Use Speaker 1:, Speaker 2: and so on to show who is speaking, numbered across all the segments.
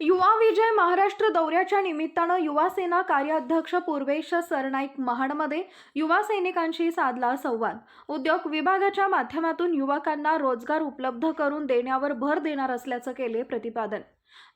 Speaker 1: युवा विजय महाराष्ट्र दौऱ्याच्या निमित्तानं युवा सेना कार्याध्यक्ष पूर्वेश सरनाईक महाडमध्ये युवा सैनिकांशी साधला संवाद. उद्योग विभागाच्या माध्यमातून युवकांना रोजगार उपलब्ध करून देण्यावर भर देणार असल्याचं केले प्रतिपादन.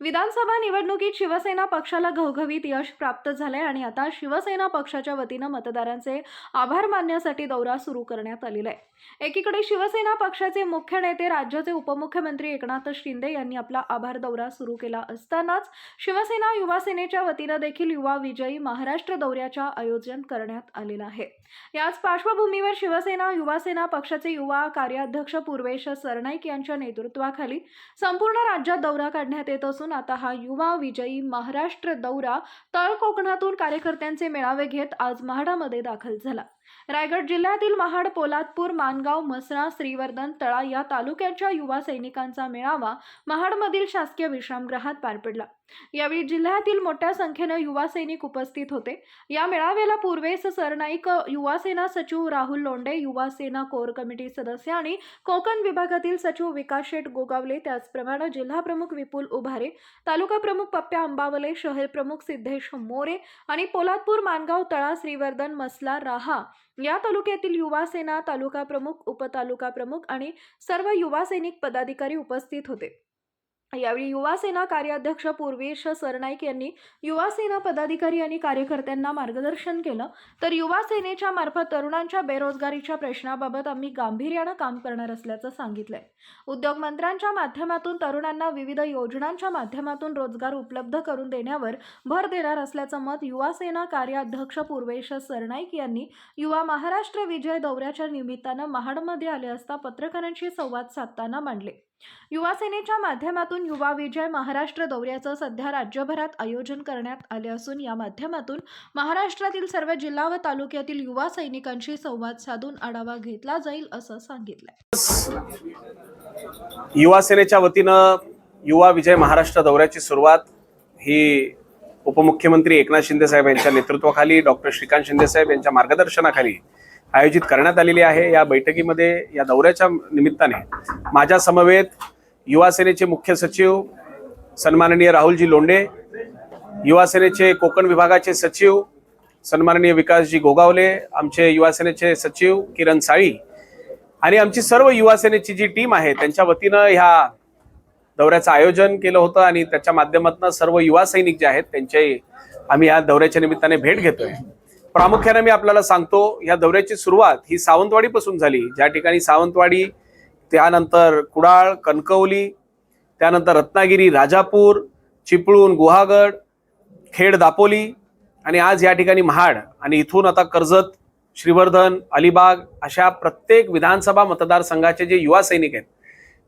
Speaker 1: विधानसभा निवडणुकीत शिवसेना पक्षाला घवघवीत यश प्राप्त झालंय आणि आता शिवसेना पक्षाच्या वतीनं मतदारांचे आभार मानण्यासाठी दौरा सुरू करण्यात आलेला आहे. एकीकडे शिवसेना पक्षाचे मुख्य नेते राज्याचे उपमुख्यमंत्री एकनाथ शिंदे यांनी आपला आभार दौरा सुरू केला असतानाच शिवसेना युवा सेनेच्या वतीनं देखील युवा विजयी महाराष्ट्र दौऱ्याच्या आयोजन करण्यात आलेलं आहे. याच पार्श्वभूमीवर शिवसेना युवा सेना पक्षाचे युवा कार्याध्यक्ष पूर्वेश सरनाईक यांच्या नेतृत्वाखाली संपूर्ण राज्यात दौरा काढण्यात येत. असून आता हा युवा विजयी महाराष्ट्र दौरा तळ कोकणातून कार्यकर्त्यांचे मेळावे घेत आज म्हाडामध्ये दाखल झाला. रायगड जिल्ह्यातील महाड पोलादपूर मानगाव मसणा श्रीवर्धन तळा या तालुक्याच्या युवा सैनिकांचा मेळावा महाडमधील शासकीय विश्रामगृहात पार पडला. यावेळी जिल्ह्यातील मोठ्या संख्येनं युवा सैनिक उपस्थित होते. या मेळाव्याला पूर्वेस सरनाईक युवा सेना सचिव राहुल लोंडे युवा सेना कोर कमिटी सदस्य आणि कोकण विभागातील सचिव विकास शेठ गोगावले त्याचप्रमाणे जिल्हा प्रमुख विपुल उभारे तालुका प्रमुख पप्प्या अंबावले शहर प्रमुख सिद्धेश मोरे आणि पोलादपूर मानगाव तळा श्रीवर्धन मसला राहा या तालुक्यातील युवा सेना तालुका प्रमुख उपतालुका प्रमुख आणि सर्व युवा सैनिक पदाधिकारी उपस्थित होते. यावेळी युवासेना कार्याध्यक्ष पूर्वेश सरनाईक यांनी युवासेना पदाधिकारी आणि कार्यकर्त्यांना मार्गदर्शन केलं. तर युवा सेनेच्या मार्फत तरुणांच्या बेरोजगारीच्या प्रश्नाबाबत आम्ही गांभीर्यानं काम करणार असल्याचं सांगितलंय. उद्योग मंत्र्यांच्या माध्यमातून तरुणांना विविध योजनांच्या माध्यमातून रोजगार उपलब्ध करून देण्यावर भर देणार असल्याचं मत युवासेना कार्याध्यक्ष पूर्वेश सरनाईक यांनी युवा महाराष्ट्र विजय दौऱ्याच्या निमित्तानं महाडमध्ये आले असता पत्रकारांशी संवाद साधताना मांडले. युवासेनेच्या माध्यमातून युवा विजय महाराष्ट्र दौऱ्याचं सध्या राज्यभरात आयोजन करण्यात आले असून या माध्यमातून महाराष्ट्रातील सर्व जिल्हा व तालुक्यातील युवा सैनिकांशी संवाद साधून आढावा घेतला जाईल असं सांगितलंय.
Speaker 2: युवासेनेच्या वतीनं युवा विजय महाराष्ट्र दौऱ्याची सुरुवात ही उपमुख्यमंत्री एकनाथ शिंदे साहेब यांच्या नेतृत्वाखाली डॉक्टर श्रीकांत शिंदे साहेब यांच्या मार्गदर्शनाखाली आयोजित करण्यात आलेली आहे. या बैठकीमध्ये या दौऱ्याच्या निमित्ताने माझ्या समवेत युवा सेनेचे मुख्य सचिव सन्माननीय राहुलजी लोंढे युवा सेनेचे कोकण विभागाचे सचिव सन्माननीय विकासजी गोगावले आमचे युवा सेनेचे सचिव किरण साळी आणि आमची सर्व युवा सेनेची जी टीम आहे त्यांच्या वतीनं ह्या दौऱ्याचं आयोजन केलं होतं आणि त्याच्या माध्यमातून सर्व युवा सैनिक जे आहेत त्यांचे आम्ही या दौऱ्याच्या निमित्ताने भेट घेतोय. प्रामुख्याने मी आपल्याला सांगतो या दौऱ्याची सुरुवात ही सावंतवाडीपासून झाली. ज्या ठिकाणी सावंतवाडी त्यानंतर कुडाळ कणकवली त्यानंतर रत्नागिरी राजापूर चिपळूण गुहागड खेड दापोली आणि आज या ठिकाणी महाड आणि इथून आता कर्जत श्रीवर्धन अलिबाग अशा प्रत्येक विधानसभा मतदारसंघाचे जे युवा सैनिक आहेत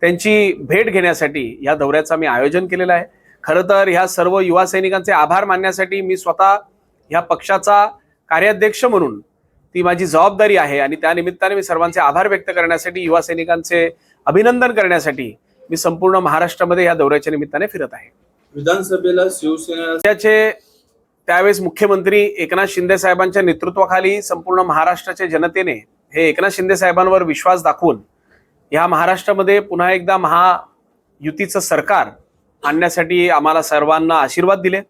Speaker 2: त्यांची भेट घेण्यासाठी या दौऱ्याचं मी आयोजन केलेलं आहे. खरं तर ह्या सर्व युवा सैनिकांचे आभार मानण्यासाठी मी स्वतः ह्या पक्षाचा कार्याध्यक्ष म्हणून ती माझी जबाबदारी आहे आणि त्या निमित्ताने मी सर्वांचे आभार व्यक्त करण्यासाठी युवा सैनिकांचे अभिनंदन करण्यासाठी मी संपूर्ण महाराष्ट्रामध्ये या दौऱ्याच्या निमित्ताने फिरत आहे.
Speaker 3: विधानसभेला शिवसेना
Speaker 2: त्यावेळेस मुख्यमंत्री एकनाथ शिंदे साहेबांच्या नेतृत्वाखाली संपूर्ण महाराष्ट्राच्या जनतेने हे एकनाथ शिंदे साहेबांवर विश्वास दाखवून या महाराष्ट्रामध्ये पुन्हा एकदा महायुतीचं सरकार आणण्यासाठी आम्हाला सर्वांना आशीर्वाद दिले.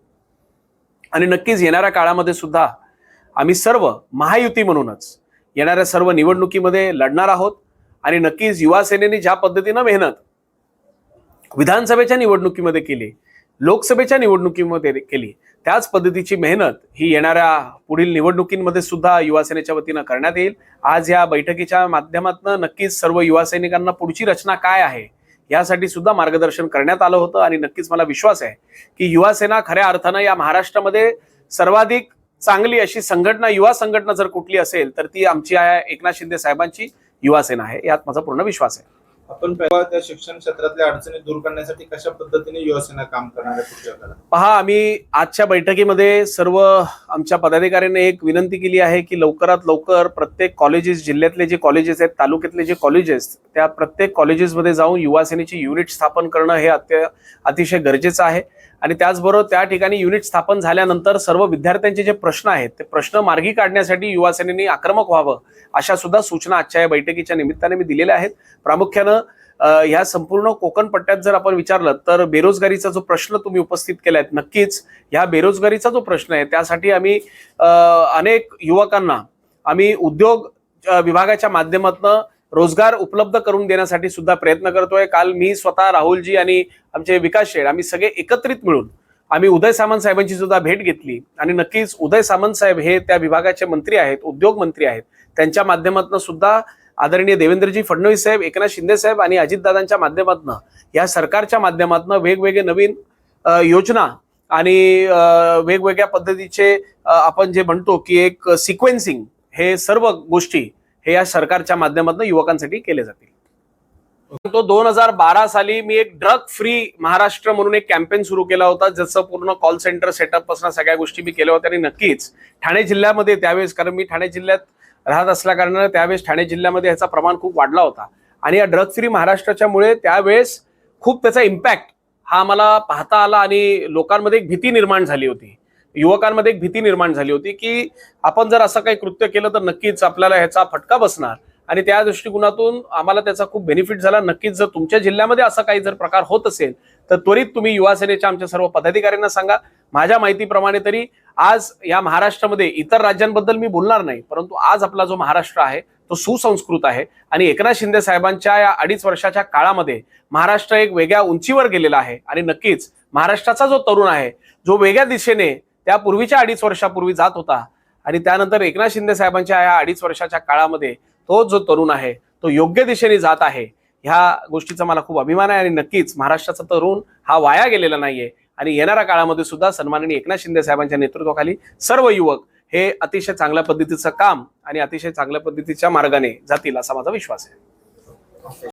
Speaker 2: आणि नक्कीच येणाऱ्या काळामध्ये सुद्धा आम्ही सर्व महायुती म्हणूनच येणाऱ्या सर्व निवडणुकीमध्ये लढणार आहोत आणि नक्कीच युवा सेनेने ज्या पद्धतीनं मेहनत विधानसभेच्या निवडणुकीमध्ये केली लोकसभेच्या निवडणुकीमध्ये केली त्याच पद्धतीची मेहनत ही येणाऱ्या पुढील निवडणुकींमध्ये सुद्धा युवा सेनेच्या वतीनं करण्यात येईल. आज या बैठकीच्या माध्यमातून नक्कीच सर्व युवा सैनिकांना पुढची रचना काय आहे यासाठी सुद्धा मार्गदर्शन करण्यात आलं होतं. आणि नक्कीच मला विश्वास आहे की युवा सेना खऱ्या अर्थानं या महाराष्ट्रामध्ये सर्वाधिक चांगली अशी संघटना युवा संघटना जर कुठली असेल तर ती आमची एकनाथ शिंदे साहेबांची युवा सेना आहे. यात माझा पूर्ण विश्वास आहे.
Speaker 3: आपण त्या शिक्षण क्षेत्रातल्या अडचणी दूर करण्यासाठी कशा पद्धतीने युवासेना काम करणार आहे
Speaker 2: पहा आम्ही आजच्या बैठकीमध्ये सर्व आमच्या पदाधिकाऱ्यांनी एक विनंती केली आहे की लवकरात लवकर प्रत्येक कॉलेजेस जिल्ह्यातले जे कॉलेजेस आहेत तालुक्यातले जे कॉलेजेस त्या प्रत्येक कॉलेजेसमध्ये जाऊन युवा सेनेची युनिट स्थापन करणं हे अत्य अतिशय गरजेचं आहे. आणि त्याचबरोबर त्या ठिकाणी युनिट स्थापन झाल्यानंतर सर्व विद्यार्थ्यांचे जे प्रश्न आहेत ते प्रश्न मार्गी काढण्यासाठी युवा सेनेने आक्रमक व्हावं अशा सुद्धा सूचना आजच्या या बैठकीच्या निमित्ताने मी दिलेल्या आहेत. प्रामुख्यानं ह्या संपूर्ण कोकण पट्ट्यात जर आपण विचारलं तर बेरोजगारीचा जो प्रश्न तुम्ही उपस्थित केला आहे नक्कीच ह्या बेरोजगारीचा जो प्रश्न आहे त्यासाठी आम्ही अनेक युवकांना आम्ही उद्योग विभागाच्या माध्यमातून रोजगार उपलब्ध करून देण्यासाठी सुद्धा प्रयत्न करतोय. काल मी स्वतः राहुलजी आणि आमचे विकास शेड आम्ही सगळे एकत्रित मिळून आम्ही उदय सामंत साहेबांची सुद्धा भेट घेतली. आणि नक्कीच उदय सामंत साहेब हे त्या विभागाचे मंत्री आहेत उद्योग मंत्री आहेत. त्यांच्या माध्यमातून सुद्धा आदरणीय देवेंद्रजी फडणवीस साहेब एकनाथ शिंदे साहेब आणि अजितदादांच्या माध्यमातून या सरकारच्या माध्यमातून वेगवेगळे नवीन योजना आणि वेगवेगळ्या पद्धतीचे आपण जे म्हणतो की एक सिक्वेन्सिंग हे सर्व गोष्टी हे या सरकारच्या माध्यमातून युवकांसाठी केले जातील. तो दोन हजार बारा साली मी एक ड्रग फ्री महाराष्ट्र म्हणून एक कॅम्पेन सुरू केला होता ज्याचं पूर्ण कॉल सेंटर सेटअपपासून सगळ्या गोष्टी मी केल्या होत्या आणि नक्कीच ठाणे जिल्ह्यामध्ये त्यावेळेस कारण मी ठाणे जिल्ह्यात राहत असल्याकारणानं त्यावेळेस ठाणे जिल्ह्यामध्ये ह्याचा प्रमाण खूप वाढला होता. आणि या ड्रग फ्री महाराष्ट्राच्यामुळे त्यावेळेस खूप त्याचा इम्पॅक्ट हा आम्हाला पाहता आला आणि लोकांमध्ये एक भीती निर्माण झाली होती. युवकांमध्ये एक भीती निर्माण झाली होती की आपण जर असं काही कृत्य केलं तर नक्कीच आपल्याला ह्याचा फटका बसणार. आणि त्या दृष्टिकोनातून आम्हाला त्याचा खूप बेनिफिट झाला. नक्कीच जर तुमच्या जिल्ह्यामध्ये असा काही जर प्रकार होत असेल तर त्वरित तुम्ही युवा सेनेच्या आमच्या सर्व पदाधिकाऱ्यांना सांगा. माझ्या माहितीप्रमाणे तरी आज या महाराष्ट्रामध्ये इतर राज्यांबद्दल मी बोलणार नाही परंतु आज आपला जो महाराष्ट्र आहे तो सुसंस्कृत आहे. आणि एकनाथ शिंदे साहेबांच्या या अडीच वर्षाच्या काळामध्ये महाराष्ट्र एक वेगळ्या उंचीवर गेलेला आहे. आणि नक्कीच महाराष्ट्राचा जो तरुण आहे जो वेगळ्या दिशेने त्या पूर्वीच्या अडीच वर्षापूर्वी जात होता. आणि त्यानंतर एकनाथ शिंदे साहेबांच्या या अडीच वर्षाच्या काळामध्ये तो जो तरुण आहे तो योग्य दिशेने जात आहे ह्या गोष्टीचा मला खूप अभिमान आहे. आणि नक्कीच महाराष्ट्राचा तरुण हा वाया गेलेला नाहीये. आणि येणाऱ्या काळामध्ये सुद्धा सन्माननीय एकनाथ शिंदे साहेबांच्या नेतृत्वाखाली सर्व युवक हे अतिशय चांगल्या पद्धतीचं काम आणि अतिशय चांगल्या पद्धतीच्या मार्गाने जातील असा माझा विश्वास आहे.